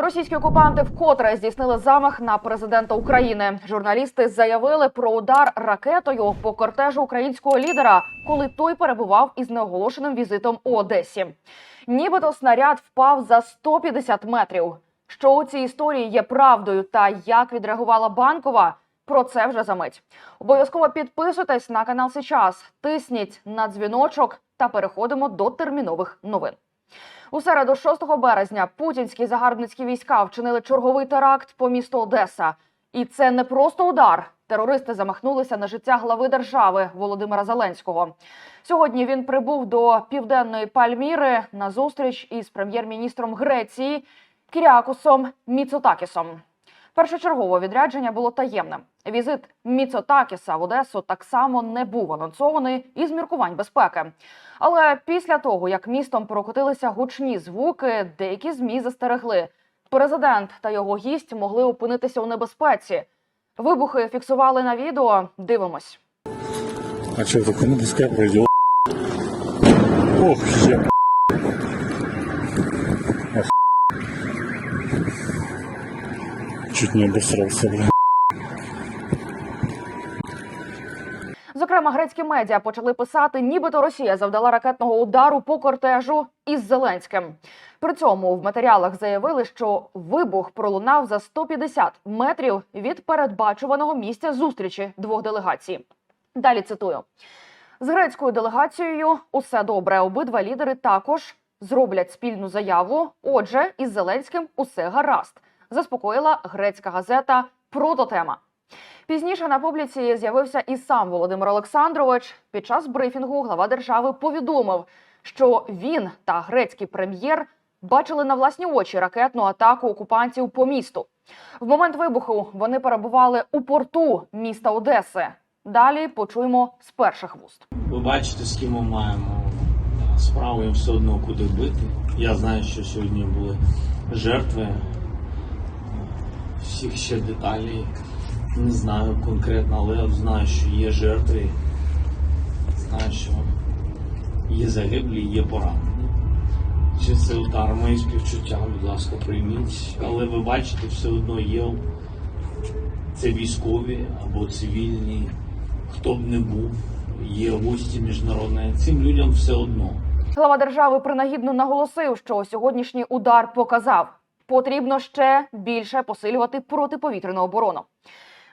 Російські окупанти вкотре здійснили замах на президента України. Журналісти заявили про удар ракетою по кортежу українського лідера, коли той перебував із неоголошеним візитом у Одесі. Нібито снаряд впав за 150 метрів. Що у цій історії є правдою та як відреагувала банкова? Про це вже за мить. Обов'язково підписуйтесь на канал Сейчас, тисніть на дзвіночок та переходимо до термінових новин. У середу 6 березня путінські загарбницькі війська вчинили черговий теракт по місту Одеса. І це не просто удар. Терористи замахнулися на життя глави держави Володимира Зеленського. Сьогодні він прибув до південної Пальміри на зустріч із прем'єр-міністром Греції Кіріакусом Міцотакісом. Першочергове відрядження було таємним. Візит Міцотакіса в Одесу так само не був анонсований із міркувань безпеки. Але після того, як містом прокотилися гучні звуки, деякі змі застерегли. Президент та його гість могли опинитися у небезпеці. Вибухи фіксували на відео. Дивимось. А что, так пускай пройдет. Ох, я. Чуть не обосрался, бля. Зокрема, грецькі медіа почали писати, нібито Росія завдала ракетного удару по кортежу із Зеленським. При цьому в матеріалах заявили, що вибух пролунав за 150 метрів від передбачуваного місця зустрічі двох делегацій. Далі цитую: з грецькою делегацією усе добре. Обидва лідери також зроблять спільну заяву. Отже, із Зеленським усе гаразд. Заспокоїла грецька газета Прототема. Пізніше на публіці з'явився і сам Володимир Олександрович. Під час брифінгу глава держави повідомив, що він та грецький прем'єр бачили на власні очі ракетну атаку окупантів по місту. В момент вибуху вони перебували у порту міста Одеси. Далі почуємо з перших вуст. Ви бачите, з ким ми маємо справу, їм все одно куди бити. Я знаю, що сьогодні були жертви. Всіх ще деталей не знаю конкретно, але знаю, що є жертви. Знаю, що є загиблі, є поранені. Чи це удар, мої співчуття, будь ласка, прийміть. Але ви бачите, все одно є це військові або цивільні, хто б не був, є гості міжнародні. Цим людям все одно. Глава держави принагідно наголосив, що сьогоднішній удар показав, потрібно ще більше посилювати протиповітряну оборону.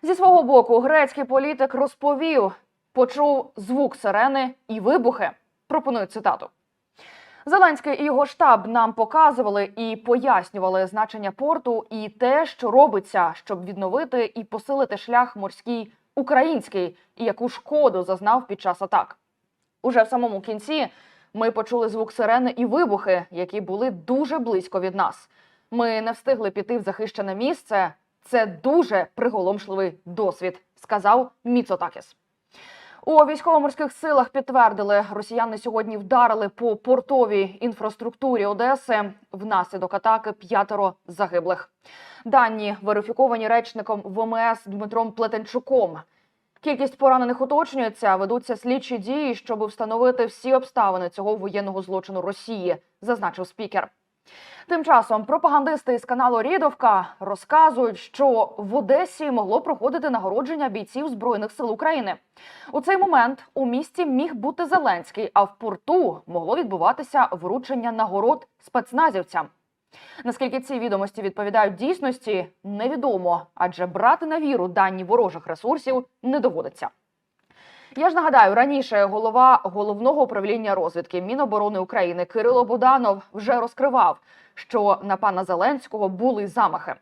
Зі свого боку, грецький політик розповів, почув звук сирени і вибухи. Пропоную цитату. Зеленський і його штаб нам показували і пояснювали значення порту і те, що робиться, щоб відновити і посилити шлях морський український, і яку шкоду зазнав під час атак. Уже в самому кінці ми почули звук сирени і вибухи, які були дуже близько від нас. Ми не встигли піти в захищене місце. Це дуже приголомшливий досвід, сказав Міцотакіс. У військово-морських силах підтвердили, росіяни сьогодні вдарили по портовій інфраструктурі Одеси. Внаслідок атаки п'ятеро загиблих. Дані верифіковані речником ВМС Дмитром Плетенчуком. Кількість поранених уточнюється, ведуться слідчі дії, щоб встановити всі обставини цього воєнного злочину Росії, зазначив спікер. Тим часом пропагандисти із каналу Рідовка розказують, що в Одесі могло проходити нагородження бійців збройних сил України. У цей момент у місті міг бути Зеленський, а в порту могло відбуватися вручення нагород спецназівцям. Наскільки ці відомості відповідають дійсності, невідомо, адже брати на віру дані ворожих ресурсів не доводиться. Я ж нагадаю, раніше голова головного управління розвідки Міноборони України Кирило Буданов вже розкривав, що на пана Зеленського були замахи.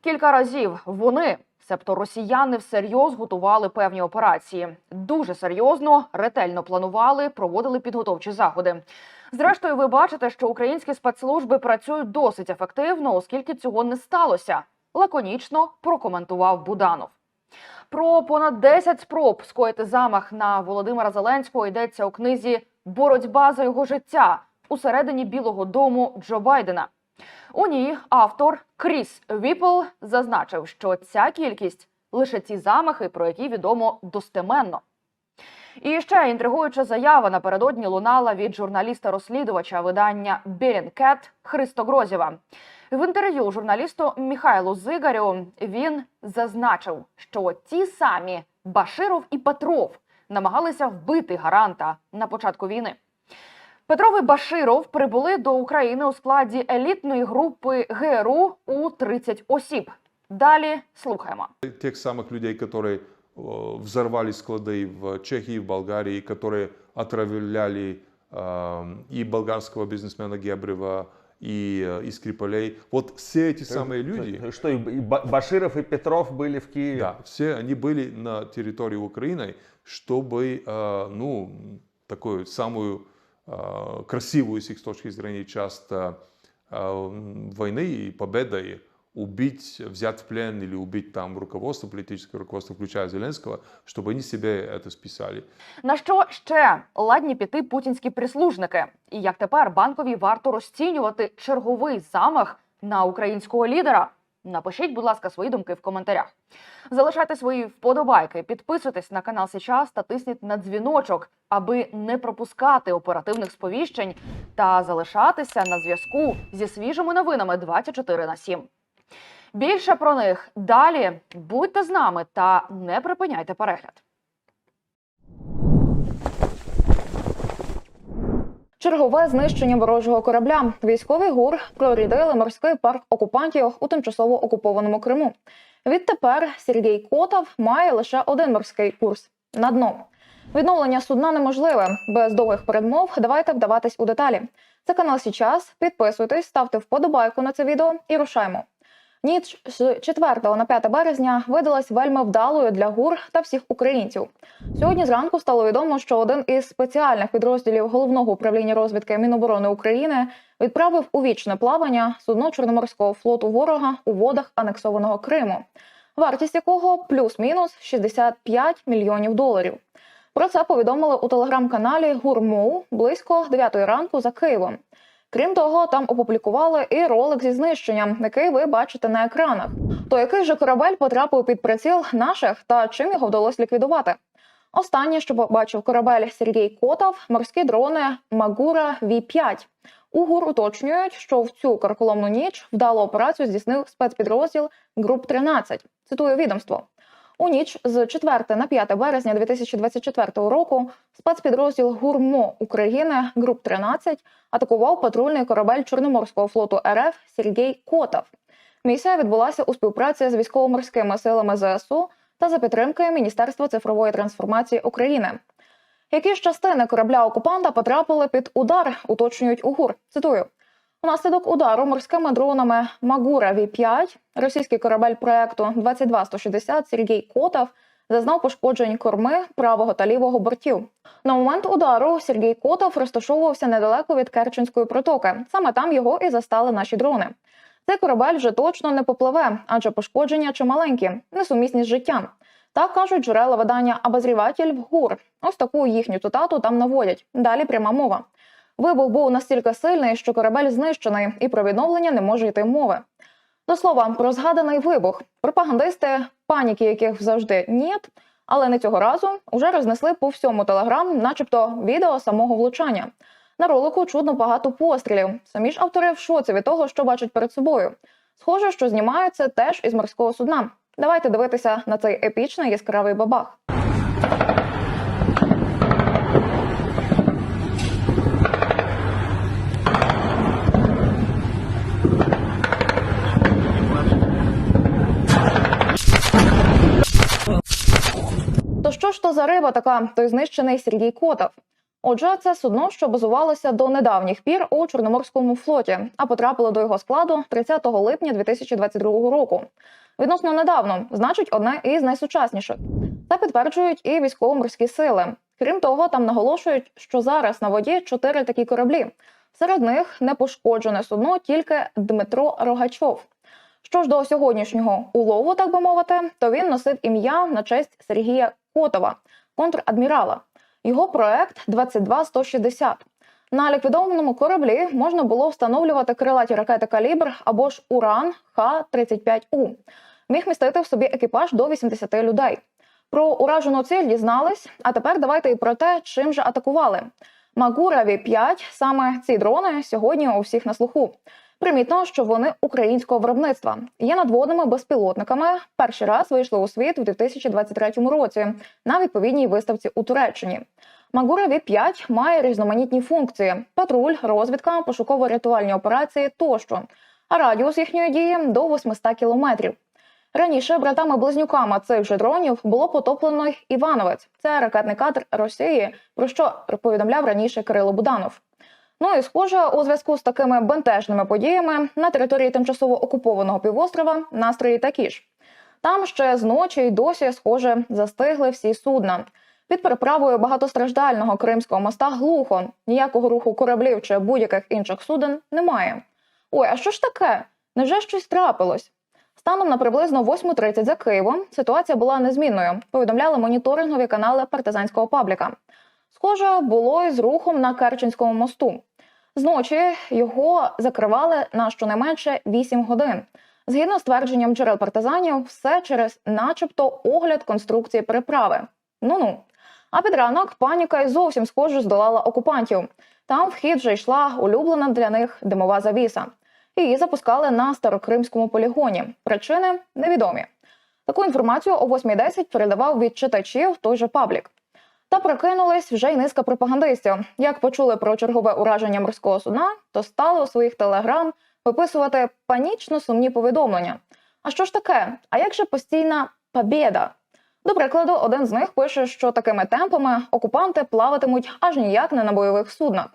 Кілька разів вони, себто росіяни, всерйоз готували певні операції. Дуже серйозно, ретельно планували, проводили підготовчі заходи. Зрештою, ви бачите, що українські спецслужби працюють досить ефективно, оскільки цього не сталося. Лаконічно прокоментував Буданов. Про понад 10 спроб скоїти замах на Володимира Зеленського йдеться у книзі Боротьба за його життя усередині Білого Дому Джо Байдена. У ній автор Кріс Віпл зазначив, що ця кількість лише ті замахи, про які відомо достеменно. І ще інтригуюча заява напередодні лунала від журналіста-розслідувача видання Bellingcat Христо Грозєва. В інтерв'ю журналісту Міхайлу Зигарю він зазначив, що ті самі Баширов і Петров намагалися вбити гаранта на початку війни. Петров і Баширов прибули до України у складі елітної групи ГРУ у 30 осіб. Далі слухаємо. тех самых людей, которые э, взорвали склады в Чехии, в Болгарии, которые отравляли э, и болгарского бизнесмена И э, из Скрипалей. Вот все эти самые люди, Что, и Ба- Баширов и Петров были в Киеве? да, все они были на территории Украины, чтобы, э, ну, такую самую э, красивую с их точки зрения часть э, войны и победы убить, взять в плен или убить там руководство, политическое руководство, включая Зеленского, чтобы они себе это списали. На що ще ладні піти путінські прислужники? І як тепер банкові варто розцінювати черговий замах на українського лідера? Напишіть, будь ласка, свої думки в коментарях. Залишайте свої вподобайки, підписуйтесь на канал Січас та тисніть на дзвіночок, аби не пропускати оперативних сповіщень та залишатися на зв'язку зі свіжими новинами 24 на 7. Більше про них далі. Будьте з нами та не припиняйте перегляд. Чергове знищення ворожого корабля. Військовий ГУР прорядили морський парк окупантів у тимчасово окупованому Криму. Відтепер Сергій Котов має лише один морський курс на дно. Відновлення судна неможливе. Без довгих передмов давайте вдаватись у деталі. Це канал Січас. Підписуйтесь, ставте вподобайку на це відео і рушаємо. Ніч з 4 на 5 березня видалась вельми вдалою для ГУР та всіх українців. Сьогодні зранку стало відомо, що один із спеціальних підрозділів головного управління розвідки Міноборони України відправив у вічне плавання судно Чорноморського флоту ворога у водах анексованого Криму, вартість якого плюс-мінус 65 мільйонів доларів. Про це повідомили у телеграм-каналі ГУРМОУ близько 9 ранку за Києвом. Крім того, там опублікували і ролик зі знищенням, який ви бачите на екранах. То який же корабель потрапив під приціл наших та чим його вдалося ліквідувати? Останнє, що побачив корабель Сергій Котов, морські дрони Магура Ві-5. У ГУР уточнюють, що в цю карколомну ніч вдалу операцію здійснив спецпідрозділ Груп 13 Цитую відомство. У ніч з 4 на 5 березня 2024 року спецпідрозділ ГУРМО України Груп 13 атакував патрульний корабель Чорноморського флоту РФ Сергій Котов. Місія відбулася у співпраці з військово-морськими силами ЗСУ та за підтримки Міністерства цифрової трансформації України. Які ж частини корабля окупанта потрапили під удар, уточнюють УГУР. Цитую. Унаслідок удару морськими дронами Магура Ві-5 російський корабель проекту 22160 Сергій Котов зазнав пошкоджень корми правого та лівого бортів. На момент удару Сергій Котов розташовувався недалеко від Керченської протоки. Саме там його і застали наші дрони. Цей корабель вже точно не попливе, адже пошкодження чималенькі, несумісні з життям. Так кажуть джерела видання «Обозріватель в ГУР. Ось таку їхню цитату там наводять. Далі пряма мова. Вибух був настільки сильний, що корабель знищений, і про відновлення не може йти мови. До слова, про згаданий вибух. Пропагандисти, паніки яких завжди ніт, але не цього разу уже рознесли по всьому телеграм, начебто відео самого влучання. На ролику чудно багато пострілів. Самі ж автори в шоці від того, що бачать перед собою. Схоже, що знімаються теж із морського судна. Давайте дивитися на цей епічний яскравий бабах. То за риба така, той знищений Сергій Котов? Отже, це судно, що базувалося до недавніх пір у Чорноморському флоті, а потрапило до його складу 30 липня 2022 року. Відносно недавно, значить, одне із найсучасніших. Це підтверджують і військово-морські сили. Крім того, там наголошують, що зараз на воді чотири такі кораблі. Серед них не пошкоджене судно тільки Дмитро Рогачов. Що ж до сьогоднішнього улову, так би мовити, то він носив ім'я на честь Сергія Котова, контрадмірала. Його проект 22160. На ліквідованому кораблі можна було встановлювати крилаті ракети калібр або ж Уран Х-35У. Міг містити в собі екіпаж до 80 людей. Про уражену ціль дізнались, а тепер давайте і про те, чим же атакували. Магура Ві-5, саме ці дрони сьогодні у всіх на слуху. Примітно, що вони українського виробництва є надводними безпілотниками. Перший раз вийшли у світ у 2023 році на відповідній виставці у Туреччині. Магура V5 має різноманітні функції: патруль, розвідка, пошуково-рятувальні операції тощо. А радіус їхньої дії до 800 кілометрів. Раніше братами-близнюками цих же дронів було потоплено Івановець. Це ракетний катер Росії, про що повідомляв раніше Кирило Буданов. Ну і схоже, у зв'язку з такими бентежними подіями на території тимчасово окупованого півострова настрої такі ж. Там ще з ночі й досі, схоже, застигли всі судна. Під переправою багатостраждального кримського моста глухо ніякого руху кораблів чи будь-яких інших суден немає. Ой, а що ж таке? Невже щось трапилось? Станом на приблизно 8.30 за Києвом ситуація була незмінною. Повідомляли моніторингові канали партизанського пабліка. Схоже, було і з рухом на Керченському мосту. Зночі його закривали на щонайменше 8 годин. Згідно з твердженням джерел партизанів, все через, начебто, огляд конструкції переправи. Ну ну. А під ранок паніка й зовсім схоже здолала окупантів. Там в хід вже йшла улюблена для них димова завіса. Її запускали на старокримському полігоні. Причини невідомі. Таку інформацію о 8.10 передавав від читачів той же паблік. Та прокинулись вже й низка пропагандистів. Як почули про чергове ураження морського судна, то стали у своїх телеграм виписувати панічно сумні повідомлення. А що ж таке? А як же постійна побєда? До прикладу, один з них пише, що такими темпами окупанти плаватимуть аж ніяк не на бойових суднах.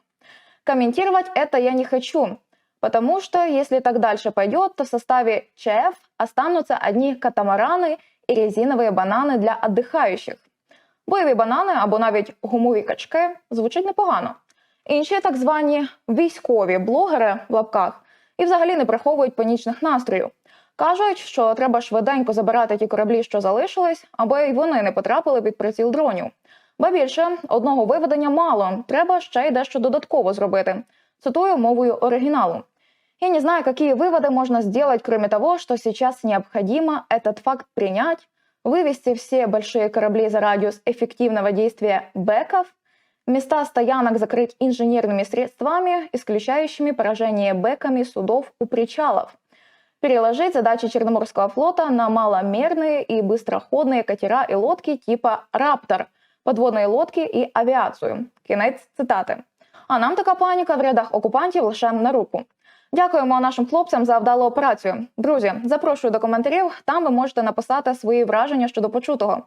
Комментировать это я не хочу, потому что если так дальше пойдет, то в составе ЧФ останутся одни катамараны и резиновые банани для отдыхающих. Бойові банани або навіть гумові качки звучить непогано. Інші так звані військові блогери в лапках і взагалі не приховують панічних настроїв. Кажуть, що треба швиденько забирати ті кораблі, що залишились, аби й вони не потрапили під приціл дронів. Ба більше одного виведення мало, треба ще й дещо додатково зробити. Цитую мовою оригіналу. Я не знаю, какие выводы можно сделать, кроме того, что сейчас необходимо этот факт принять, вывести все большие корабли за радиус эффективного действия бэков, места стоянок закрыть инженерными средствами, исключающими поражение бэками судов у причалов, переложить задачи Черноморского флота на маломерные и быстроходные катера и лодки типа «Раптор», подводные лодки і авіацію. Кінець цитати. А нам така паніка в рядах окупантів лише на руку. Дякуємо нашим хлопцям за вдалу операцію. Друзі, запрошую до коментарів. Там ви можете написати свої враження щодо почутого.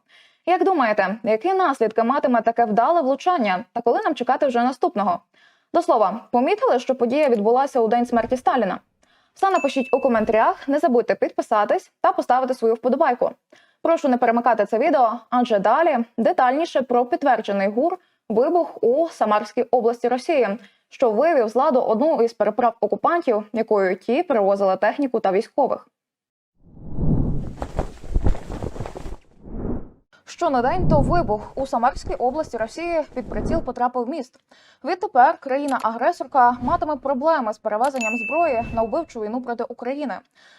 Як думаєте, які наслідки матиме таке вдале влучання та коли нам чекати вже наступного? До слова, помітили, що подія відбулася у день смерті Сталіна? Все напишіть у коментарях, не забудьте підписатись та поставити свою вподобайку. Прошу не перемикати це відео, адже далі детальніше про підтверджений гур вибух у Самарській області Росії, що вивів з ладу одну із переправ окупантів, якою ті перевозили техніку та військових. Що на день, то вибух у Самарській області Росії під приціл потрапив міст. Відтепер країна-агресорка матиме проблеми з перевезенням зброї на вбивчу війну проти України.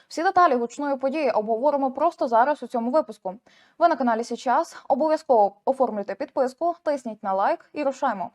Всі деталі гучної події обговоримо просто зараз у цьому випуску. Ви на каналі Січас. Обов'язково оформлюйте підписку, тисніть на лайк і рушаймо.